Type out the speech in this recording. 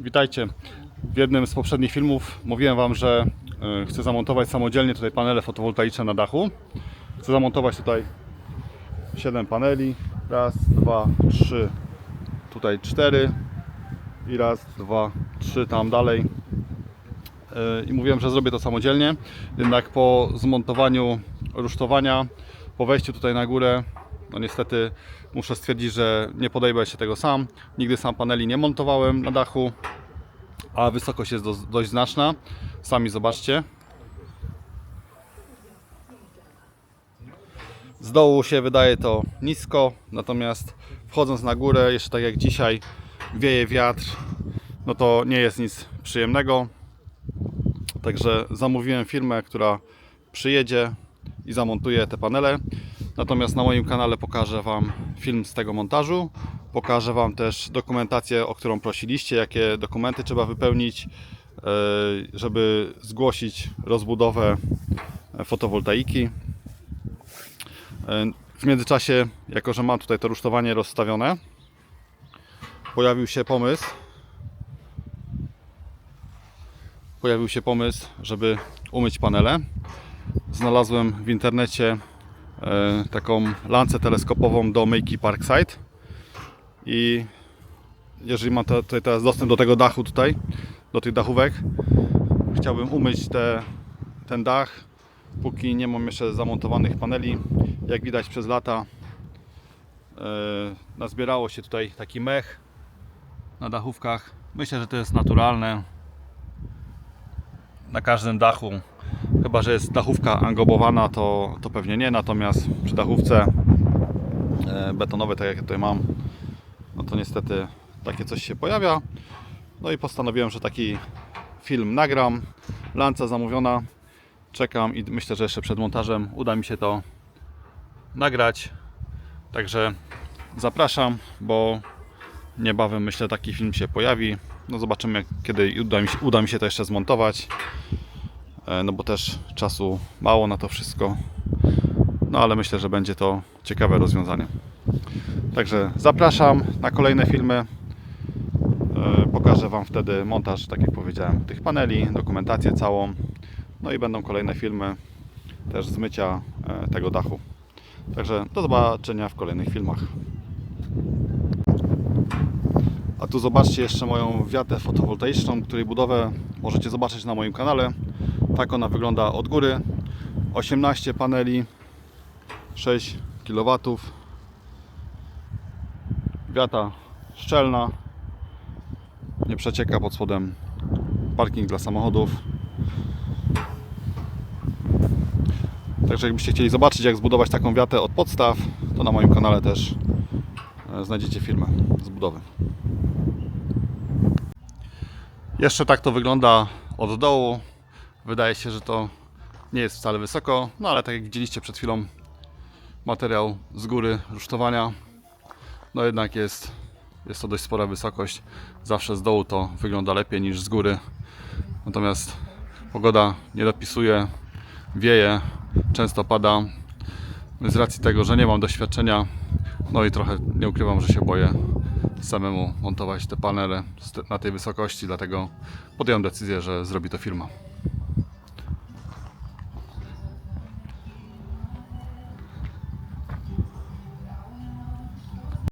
Witajcie. W jednym z poprzednich filmów mówiłem Wam, że e, chcę zamontować samodzielnie tutaj panele fotowoltaiczne na dachu. Chcę zamontować tutaj 7 paneli. Raz, dwa, trzy, tutaj cztery i raz, dwa, trzy tam dalej. E, I mówiłem, że zrobię to samodzielnie. Jednak po zmontowaniu rusztowania, po wejściu tutaj na górę, no niestety muszę stwierdzić, że nie podejmę się tego sam. Nigdy sam paneli nie montowałem na dachu, a wysokość jest do, dość znaczna. Sami zobaczcie. Z dołu się wydaje to nisko, natomiast wchodząc na górę, jeszcze tak jak dzisiaj, wieje wiatr, no to nie jest nic przyjemnego. Także zamówiłem firmę, która przyjedzie i zamontuje te panele. Natomiast na moim kanale pokażę Wam film z tego montażu. Pokażę Wam też dokumentację, o którą prosiliście, jakie dokumenty trzeba wypełnić, e, żeby zgłosić rozbudowę fotowoltaiki. E, W międzyczasie, jako że mam tutaj to rusztowanie rozstawione, pojawił się pomysł, pojawił się pomysł, żeby umyć panele. Znalazłem w internecie e, taką lancę teleskopową do myjki Parkside i jeżeli mam tutaj teraz dostęp do tego dachu tutaj, do tych dachówek, chciałbym umyć te, ten dach, póki nie mam jeszcze zamontowanych paneli. Jak widać przez lata e, nazbierało się tutaj taki mech na dachówkach. Myślę, że to jest naturalne. Na każdym dachu Chyba, że jest dachówka angobowana, to, to pewnie nie. Natomiast przy dachówce e, betonowej, tak jak ja tutaj mam, no to niestety takie coś się pojawia. No i postanowiłem, że taki film nagram. Lanca zamówiona. Czekam i myślę, że jeszcze przed montażem uda mi się to nagrać. Także zapraszam, bo niebawem myślę taki film się pojawi. No zobaczymy, kiedy uda mi się, uda mi się to jeszcze zmontować. E, no bo też czasu mało na to wszystko. No ale myślę, że będzie to ciekawe rozwiązanie. Także zapraszam na kolejne filmy. E, Pokażę Wam wtedy montaż, tak jak powiedziałem, tych paneli, dokumentację całą. No i będą kolejne filmy też z mycia e, tego dachu. Także do zobaczenia w kolejnych filmach. A tu zobaczcie jeszcze moją wiatę fotowoltaiczną, której budowę możecie zobaczyć na moim kanale. Tak ona wygląda od góry. 18 paneli, 6 kW. Wiata szczelna. Nie przecieka pod spodem parking dla samochodów. Także jakbyście chcieli zobaczyć jak zbudować taką wiatę od podstaw, to na moim kanale też e, znajdziecie filmy z budowy. Jeszcze tak to wygląda od dołu. Wydaje się, że to nie jest wcale wysoko, no ale tak jak widzieliście przed chwilą materiał z góry rusztowania, no jednak jest, jest to dość spora wysokość. Zawsze z dołu to wygląda lepiej niż z góry. Natomiast pogoda nie dopisuje, wieje, często pada. Z racji tego, że nie mam doświadczenia, no i trochę nie ukrywam, że się boję samemu montować te panele na tej wysokości, dlatego podjąłem decyzję, że zrobi to firma.